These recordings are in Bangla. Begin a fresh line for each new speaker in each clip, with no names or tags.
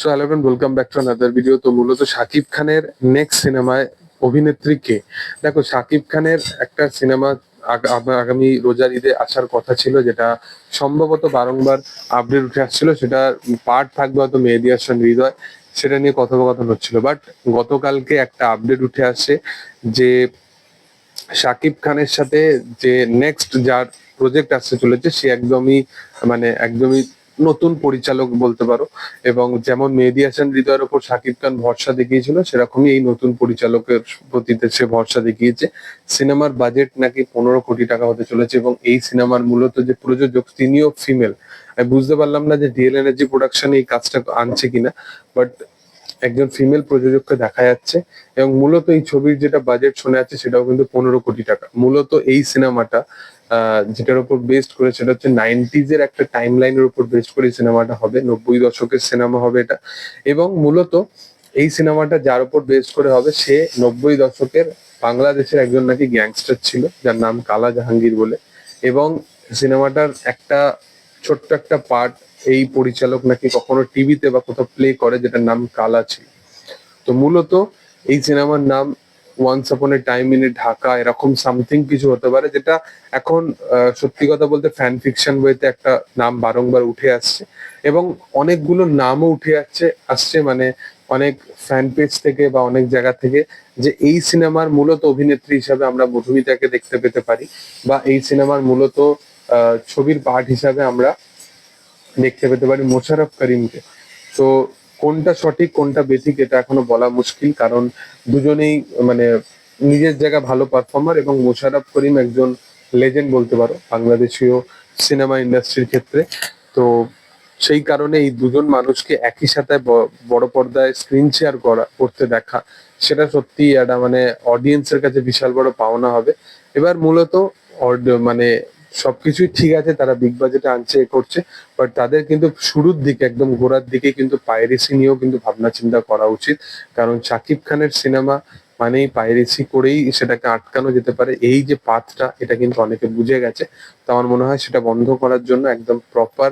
So hello friend welcome back to another video তো মূলত শাকিব খানের নেক্সট সিনেমায় অভিনেত্রী কে? দেখো শাকিব খানের একটা সিনেমা আগামী রোজার ঈদে আসার কথা ছিল, যেটা সম্ভবত বারংবার আপডেট উঠে আসছিল। সেটা পার্ট থাকবে হয়তো মেহেদি হাসান, হৃদয়, সেটা নিয়ে কথোপকথন হচ্ছিল। বাট গতকালকে একটা আপডেট উঠে আসছে যে শাকিব খানের সাথে যে নেক্সট যার প্রজেক্ট আসতে চলেছে, সে একদমই মানে একদমই নতুন পরিচালক বলতে পারো। এবং যেমন মেহেদি হাসান হৃদয়ের ওপর শাকিব খান ভরসা দেখিয়েছিল, সেরকমই এই নতুন পরিচালকের প্রতি সে ভরসা দেখিয়েছে। সিনেমার বাজেট নাকি পনেরো কোটি টাকা হতে চলেছে এবং এই সিনেমার মূলত যে প্রযোজক তিনিও ফিমেল। আমি বুঝতে পারলাম না যে ডিএল এনার্জি প্রোডাকশন এই কাজটা আনছে কিনা বাট একজন ফিমেল প্রযোজককে দেখা যাচ্ছে এবং মূলত এই ছবির যেটা বাজেট শোনা যাচ্ছে সেটাও কিন্তু পনেরো কোটি টাকা। মূলত এই সিনেমাটা যেটার উপর বেস্ট করে সেটা হচ্ছে নাইনটিজ এর একটা টাইম লাইনের উপর বেস্ট করে সিনেমাটা হবে, নব্বই দশকের সিনেমা হবে এটা। এবং মূলত এই সিনেমাটা যার উপর বেস্ট করে হবে সে নব্বই দশকের বাংলাদেশের একজন নাকি গ্যাংস্টার ছিল, যার নাম কালা জাহাঙ্গীর বলে। এবং সিনেমাটার একটা ছোট্ট একটা পার্ট এই পরিচালক নাকি কখনো টিভিতে বা কোথাও প্লে করে, যেটার নাম কালা ছিল। তো মূলত এই সিনেমার নাম once upon A time in Dhaka এরকম সামথিং কিছু হতে পারে যেটা এখন সত্যি কথা বলতে ফ্যান ফিকশন বইতে একটা নাম বারংবার উঠে আসছে। এবং অনেকগুলো নামও উঠে আসছে আসছে মানে অনেক ফ্যান পেজ থেকে বা অনেক জায়গা থেকে যে এই সিনেমার মূলত অভিনেত্রী হিসাবে আমরা মধুমিতাকে দেখতে পেতে পারি বা এই সিনেমার মূলত ছবির পার্ট হিসাবে আমরা দেখতে পেতে পারি মোশারফ করিমকে। তো কোনটা সঠিক, কোনটা বেঠিক এটা এখনও বলা মুশকিল, কারণ দুজনেই মানে নিজের জায়গা ভালো পারফর্মার এবং মোশারফ করিম একজন লেজেন্ড বলতে পারো, বাংলাদেশীয় সিনেমা ইন্ডাস্ট্রির ক্ষেত্রে। তো সেই কারণে এই দুজন মানুষকে একই সাথে বড় পর্দায় স্ক্রিন শেয়ার করা, করতে দেখা, সেটা সত্যি একটা মানে অডিয়েন্সের কাছে বিশাল বড় পাওনা হবে। এবার মূলত মানে সবকিছুই ঠিক আছে, তারা বিগ বাজেটে আনছে করছে বাট তাদের কিন্তু শুরুর দিকে, একদম গোড়ার দিকে কিন্তু পাইরেসি নিয়েও কিন্তু ভাবনা চিন্তা করা উচিত। কারণ শাকিব খানের সিনেমা মানেই পাইরেসি করেই সেটাকে আটকানো যেতে পারে। এই যে পাথটা এটা কিন্তু অনেকে বুঝে গেছে। তো আমার মনে হয় সেটা বন্ধ করার জন্য একদম প্রপার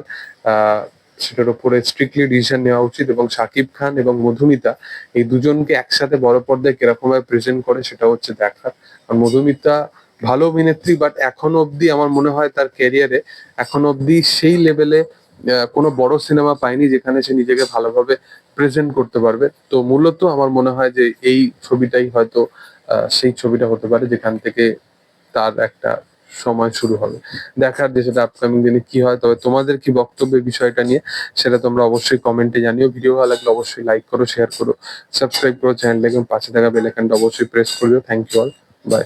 সেটার উপরে স্ট্রিক্টলি ডিসিশন নেওয়া উচিত এবং শাকিব খান এবং মধুমিতা এই দুজনকে একসাথে বড় পর্দায় কীরকম ভাবে প্রেজেন্ট করে সেটা হচ্ছে দেখার আর মধুমিতা ভালো অভিনেত্রী বাট এখনও অবধি আমার মনে হয় তার ক্যারিয়ারে এখনও অবধি সেই লেভেলে কোনো বড় সিনেমা পায়নি যেখানে সে নিজেকে ভালোভাবে প্রেজেন্ট করতে পারবে। তো মূলত আমার মনে হয় যে এই ছবিটাই হয়তো সেই ছবিটা হতে পারে যেখান থেকে তার একটা সময় শুরু হবে। দেখার যে সেটা আপকামিং দিনে কি হয়, তবে তোমাদের কি বক্তব্য বিষয়টা নিয়ে সেটা তোমরা অবশ্যই কমেন্টে জানিও। ভিডিও ভালো লাগলে অবশ্যই লাইক করো শেয়ার করো সাবস্ক্রাইব করো চ্যানেলটাকে পাশে থাকা বেল আইকনটা অবশ্যই প্রেস করো থ্যাংক ইউ অল বাই